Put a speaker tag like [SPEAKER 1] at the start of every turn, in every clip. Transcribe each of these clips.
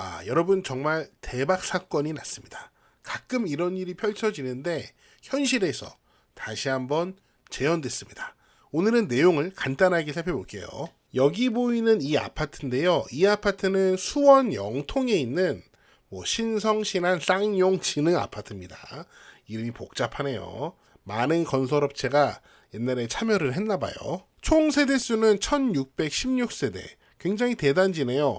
[SPEAKER 1] 아, 여러분 정말 대박 사건이 났습니다. 가끔 이런 일이 펼쳐지는데 현실에서 다시 한번 재현됐습니다. 오늘은 내용을 간단하게 살펴볼게요. 여기 보이는 이 아파트인데요. 이 아파트는 수원 영통에 있는 뭐 신성 신안 쌍용 지능 아파트입니다. 이름이 복잡하네요. 많은 건설업체가 옛날에 참여를 했나 봐요. 총 세대 수는 1616세대. 굉장히 대단지네요.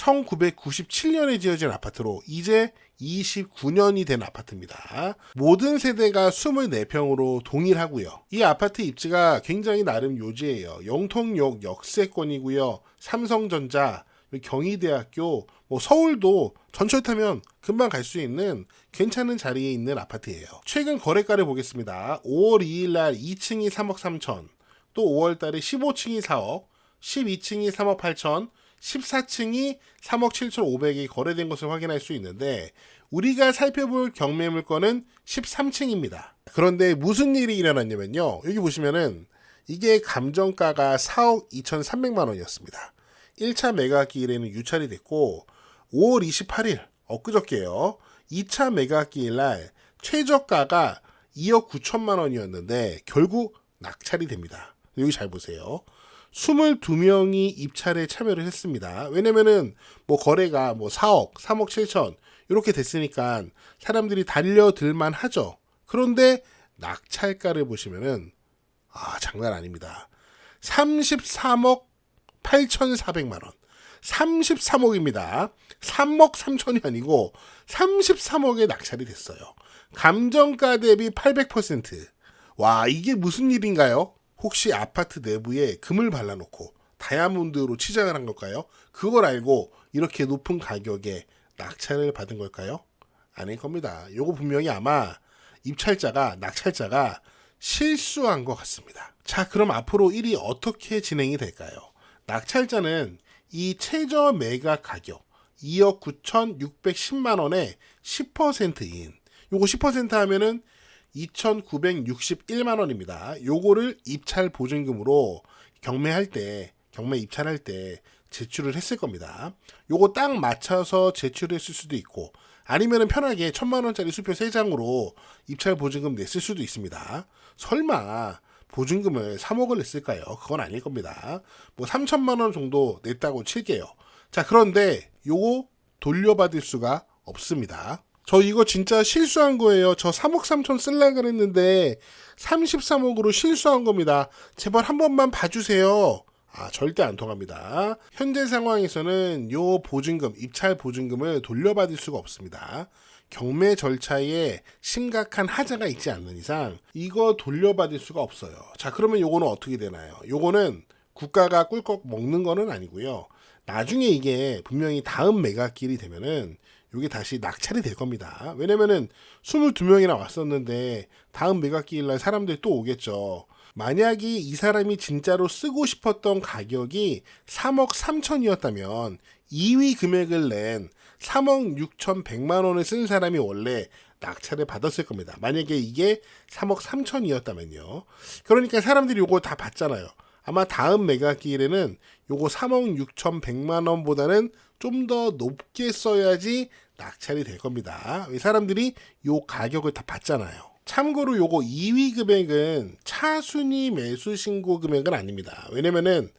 [SPEAKER 1] 1997년에 지어진 아파트로 이제 29년이 된 아파트입니다. 모든 세대가 24평으로 동일하고요. 이 아파트 입지가 굉장히 나름 요지예요. 영통역 역세권이고요. 삼성전자, 경희대학교, 뭐 서울도 전철 타면 금방 갈 수 있는 괜찮은 자리에 있는 아파트예요. 최근 거래가를 보겠습니다. 5월 2일 날 2층이 3억 3천, 또 5월 달에 15층이 4억, 12층이 3억 8천, 14층이 3억 7천5백이 거래된 것을 확인할 수 있는데 우리가 살펴볼 경매 물건은 13층입니다. 그런데 무슨 일이 일어났냐면요. 여기 보시면은 이게 감정가가 4억 2,300만 원이었습니다. 1차 매각기일에는 유찰이 됐고 5월 28일 엊그저께요. 2차 매각기일 날 최저가가 2억 9천만 원이었는데 결국 낙찰이 됩니다. 여기 잘 보세요. 22명이 입찰에 참여를 했습니다. 왜냐면은 뭐 거래가 뭐 4억, 3억 7천 이렇게 됐으니까 사람들이 달려들만 하죠. 그런데 낙찰가를 보시면은 아, 장난 아닙니다. 33억 8,400만 원. 33억입니다. 3억 3천이 아니고 33억에 낙찰이 됐어요. 감정가 대비 800%. 와, 이게 무슨 일인가요? 혹시 아파트 내부에 금을 발라놓고 다이아몬드로 치장을 한 걸까요? 그걸 알고 이렇게 높은 가격에 낙찰을 받은 걸까요? 아닐 겁니다. 요거 분명히 아마 입찰자가 낙찰자가 실수한 것 같습니다. 자, 그럼 앞으로 일이 어떻게 진행이 될까요? 낙찰자는 이 최저 매각 가격 2억 9,610만 원의 10%인 요거 10% 하면은 2,961만 원입니다. 요거를 입찰 보증금으로 경매할 때, 경매 입찰할 때 제출을 했을 겁니다. 요거 딱 맞춰서 제출했을 수도 있고, 아니면은 편하게 천만 원짜리 수표 3장으로 입찰 보증금 냈을 수도 있습니다. 설마 보증금을 3억을 냈을까요? 그건 아닐 겁니다. 뭐 3천만 원 정도 냈다고 칠게요. 자, 그런데 요거 돌려받을 수가 없습니다. 저 이거 진짜 실수한 거예요. 저 3억 3천 쓸라 그랬는데 33억으로 실수한 겁니다. 제발 한 번만 봐주세요. 아, 절대 안 통합니다. 현재 상황에서는 요 보증금, 입찰 보증금을 돌려받을 수가 없습니다. 경매 절차에 심각한 하자가 있지 않는 이상 이거 돌려받을 수가 없어요. 자, 그러면 요거는 어떻게 되나요? 요거는 국가가 꿀꺽 먹는 거는 아니고요. 나중에 이게 분명히 다음 매각길이 되면은 이게 다시 낙찰이 될 겁니다. 왜냐면은 22명이나 왔었는데 다음 매각기일 날 사람들이 또 오겠죠. 만약에 이 사람이 진짜로 쓰고 싶었던 가격이 3억 3천이었다면 2위 금액을 낸 3억 6천 100만 원을 쓴 사람이 원래 낙찰을 받았을 겁니다. 만약에 이게 3억 3천이었다면요. 그러니까 사람들이 요거 다 받잖아요. 아마 다음 매각기일에는 요거 3억 6천 100만 원보다는 좀 더 높게 써야지 낙찰이 될 겁니다. 사람들이 요 가격을 다 받잖아요. 참고로 요거 2위 금액은 차순위 매수 신고 금액은 아닙니다. 왜냐면은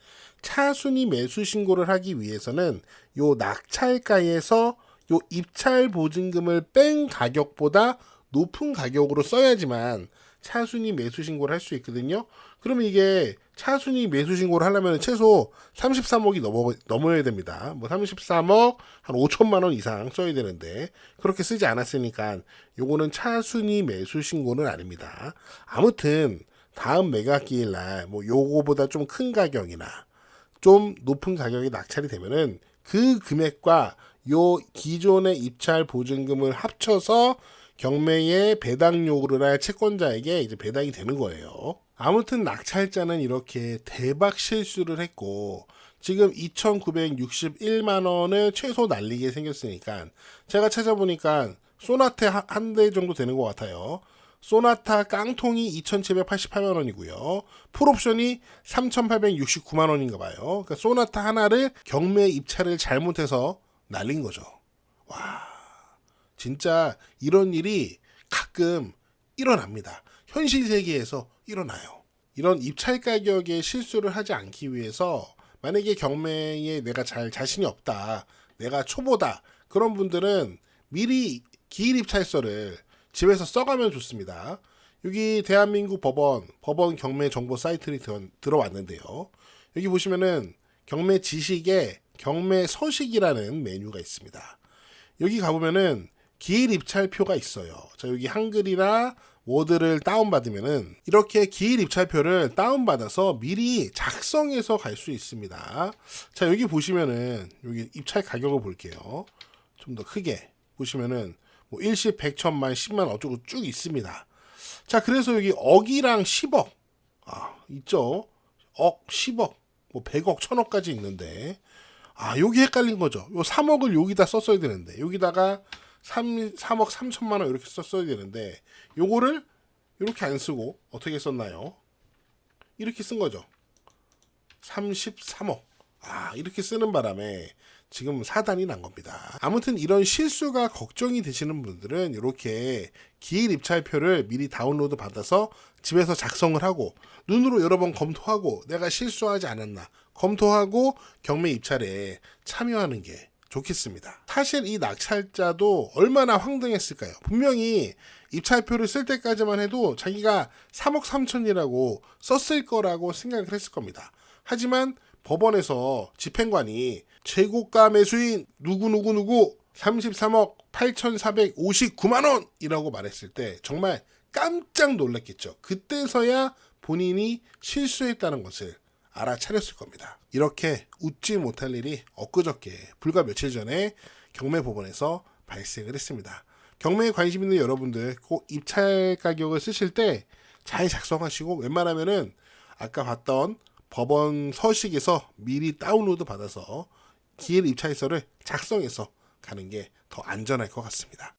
[SPEAKER 1] 차순위 매수 신고를 하기 위해서는 요 낙찰가에서 요 입찰 보증금을 뺀 가격보다 높은 가격으로 써야지만 차순위 매수 신고를 할 수 있거든요. 그러면 이게 차순위 매수 신고를 하려면 최소 33억이 넘어, 넘어야 됩니다. 뭐 33억 한 5천만 원 이상 써야 되는데 그렇게 쓰지 않았으니까 요거는 차순위 매수 신고는 아닙니다. 아무튼 다음 매각기일 날 뭐 요거보다 좀 큰 가격이나 좀 높은 가격이 낙찰이 되면은 그 금액과 요 기존의 입찰 보증금을 합쳐서 경매에 배당 요구를 할 채권자에게 이제 배당이 되는 거예요. 아무튼 낙찰자는 이렇게 대박 실수를 했고 지금 2,961만 원을 최소 날리게 생겼으니까 제가 찾아보니까 소나타 한대 정도 되는 것 같아요. 소나타 깡통이 2,788만 원이고요. 풀옵션이 3,869만 원인가 봐요. 그러니까 소나타 하나를 경매 입찰을 잘못해서 날린 거죠. 와, 진짜 이런 일이 가끔 일어납니다. 현실 세계에서 일어나요. 이런 입찰 가격에 실수를 하지 않기 위해서 만약에 경매에 내가 잘 자신이 없다, 내가 초보다 그런 분들은 미리 기일 입찰서를 집에서 써가면 좋습니다. 여기 대한민국 법원 법원 경매 정보 사이트를 들- 들어왔는데요. 여기 보시면은 경매 지식에 경매 서식이라는 메뉴가 있습니다. 여기 가보면은 기일 입찰표가 있어요. 자, 여기 한글이나 워드를 다운받으면은 이렇게 기일 입찰표를 다운받아서 미리 작성해서 갈 수 있습니다. 자, 여기 보시면은 여기 입찰 가격을 볼게요. 좀 더 크게 보시면은 뭐 일시 100, 천만, 10만 어쩌고 쭉 있습니다. 자, 그래서 여기 억이랑 10억 아, 있죠. 억, 10억, 뭐 100억, 1000억까지 있는데 아, 여기 헷갈린 거죠. 요 3억을 여기다 썼어야 되는데 여기다가 3, 3억 3천만 원 이렇게 썼어야 되는데 요거를 이렇게 안 쓰고 어떻게 썼나요? 이렇게 쓴 거죠. 33억. 아, 이렇게 쓰는 바람에 지금 사단이 난 겁니다. 아무튼 이런 실수가 걱정이 되시는 분들은 이렇게 기일 입찰표를 미리 다운로드 받아서 집에서 작성을 하고 눈으로 여러 번 검토하고 내가 실수하지 않았나 검토하고 경매 입찰에 참여하는 게 좋겠습니다. 사실 이 낙찰자도 얼마나 황당했을까요? 분명히 입찰표를 쓸 때까지만 해도 자기가 3억 3천이라고 썼을 거라고 생각을 했을 겁니다. 하지만 법원에서 집행관이 최고가 매수인 누구누구누구 33억 8,459만 원 이라고 말했을 때 정말 깜짝 놀랐겠죠. 그때서야 본인이 실수했다는 것을 알아차렸을 겁니다. 이렇게 웃지 못할 일이 엊그저께 불과 며칠 전에 경매 법원에서 발생을 했습니다. 경매에 관심 있는 여러분들 꼭 입찰 가격을 쓰실 때 잘 작성하시고 웬만하면은 아까 봤던 법원 서식에서 미리 다운로드 받아서 기일 입찰서를 작성해서 가는 게 더 안전할 것 같습니다.